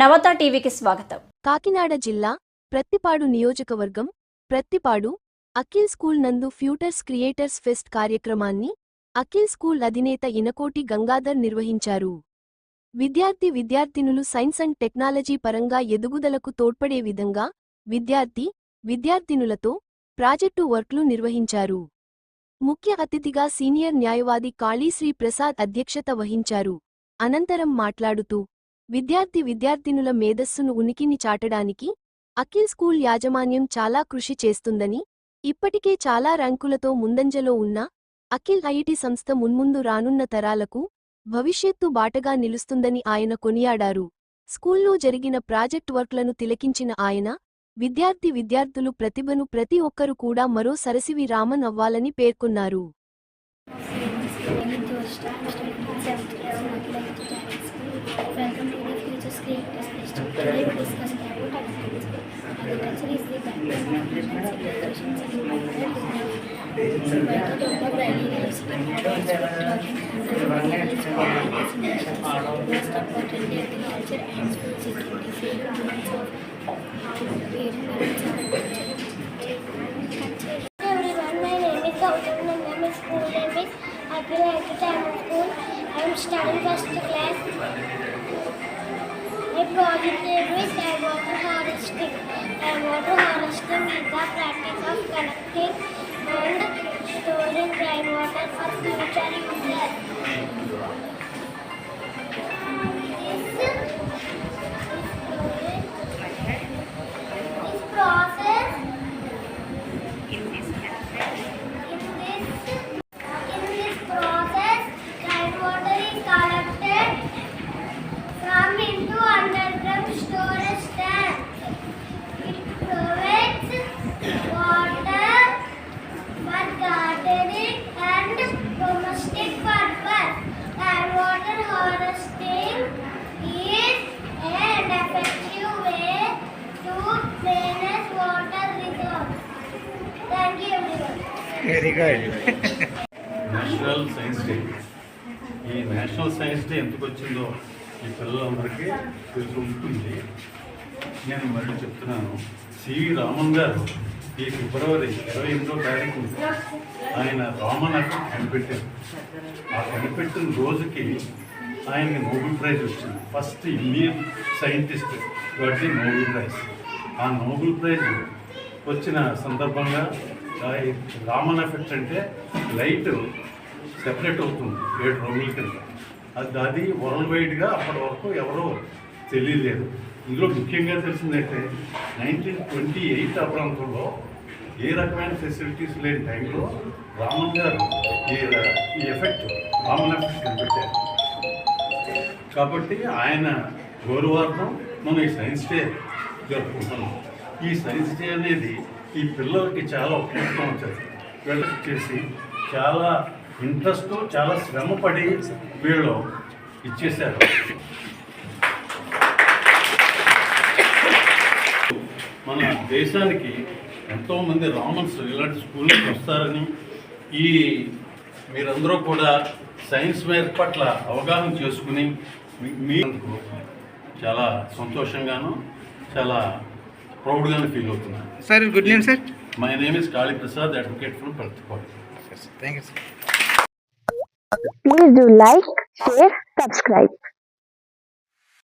నవత టీవీకి స్వాగతం. కాకినాడ జిల్లా ప్రత్తిపాడు నియోజకవర్గం ప్రత్తిపాడు అఖిల్ స్కూల్ నందు ఫ్యూటర్స్ క్రియేటర్స్ ఫెస్ట్ కార్యక్రమాన్ని అఖిల్ స్కూల్ అధినేత ఇనకోటి గంగాధర్ నిర్వహించారు. విద్యార్థి విద్యార్థినులు సైన్స్ అండ్ టెక్నాలజీ పరంగా ఎదుగుదలకు తోడ్పడే విధంగా విద్యార్థి విద్యార్థినులతో ప్రాజెక్టు వర్క్లు నిర్వహించారు. ముఖ్య అతిథిగా సీనియర్ న్యాయవాది కాళీశ్రీ ప్రసాద్ అధ్యక్షత వహించారు. అనంతరం మాట్లాడుతూ విద్యార్థి విద్యార్థినుల మేధస్సును ఉనికిని చాటడానికి అఖిల్ స్కూల్ యాజమాన్యం చాలా కృషి చేస్తుందని ఇప్పటికే చాలా ర్యాంకులతో ముందంజలో ఉన్న అఖిల్ ఐఐటి సంస్థ మున్ముందు రానున్న తరాలకు భవిష్యత్తు బాటగా నిలుస్తుందని ఆయన కొనియాడారు. స్కూల్లో జరిగిన ప్రాజెక్ట్ వర్క్లను తిలకించిన ఆయన విద్యార్థి విద్యార్థులు ప్రతిభను ప్రతి ఒక్కరు కూడా మరో సరసివి రామన్ అవ్వాలని పేర్కొన్నారు. Krishna, myself as Mathilati Driving School. Welcome to the Future Screen Test Question. Today we discuss about agriculture. Agriculture is the backbone of in the top of any university models for Most importantly, agriculture and food security. Creating the needs of agriculture. Akhil Entertainment School. I am studying first class. My project name is time water harvesting. Time water harvesting is the practice of collecting and storing rainwater for future uses. Very good national science day ఈ national science day ఎందుకు వచ్చిందో ఈ పిల్లలందరికీ తెలిసి ఉంటుంది. నేను మళ్ళీ చెప్తున్నాను. సివి రామన్ గారు ఈ ఫిబ్రవరి ఇరవై ఎనిమిదో తారీఖు ఆయన రామన్ ఎఫెక్ట్ కనిపెట్టారు. ఆ కనిపెట్టిన రోజుకి ఆయనకి నోబెల్ ప్రైజ్ వచ్చింది. ఫస్ట్ ఇండియన్ సైంటిస్ట్ వాటి నోబెల్ ప్రైజ్. ఆ నోబెల్ ప్రైజ్ వచ్చిన సందర్భంగా రామన్ ఎఫెక్ట్ అంటే లైట్ సెపరేట్ అవుతుంది ఏడు రోజుల కింద. అది అది వరల్డ్ వైడ్గా అప్పటి వరకు ఎవరో తెలియలేదు. ఇందులో ముఖ్యంగా తెలిసిందంటే నైన్టీన్ ట్వంటీ ఎయిట్ ఆ ప్రాంతంలో ఏ రకమైన ఫెసిలిటీస్ లేని టైంలో రామన్ గారు ఈ ఈ ఎఫెక్ట్ రామన్ ఎఫెక్ట్ కనిపెట్టారు కాబట్టి ఆయన గౌరవార్థం మనం ఈ సైన్స్ డే జరుపుకుంటున్నాం. ఈ సైన్స్ డే అనేది ఈ పిల్లలకి చాలా ఉపయోగం వచ్చేది వీళ్ళకి చేసి చాలా ఇంట్రెస్ట్ చాలా శ్రమపడి వీళ్ళు ఇచ్చేశారు. మన దేశానికి ఎంతోమంది రామన్స్ ఇలాంటి స్కూల్కి వస్తారని ఈ మీరందరూ కూడా సైన్స్ మీద పట్ల అవగాహన చేసుకుని మీ- మీకు చాలా సంతోషంగాను చాలా ప్రౌడ్గాను ఫీల్ అవుతున్నాను sir good name sir my name is Kali Prasad advocate from Prathipadu thank you sir Please do like, share, subscribe.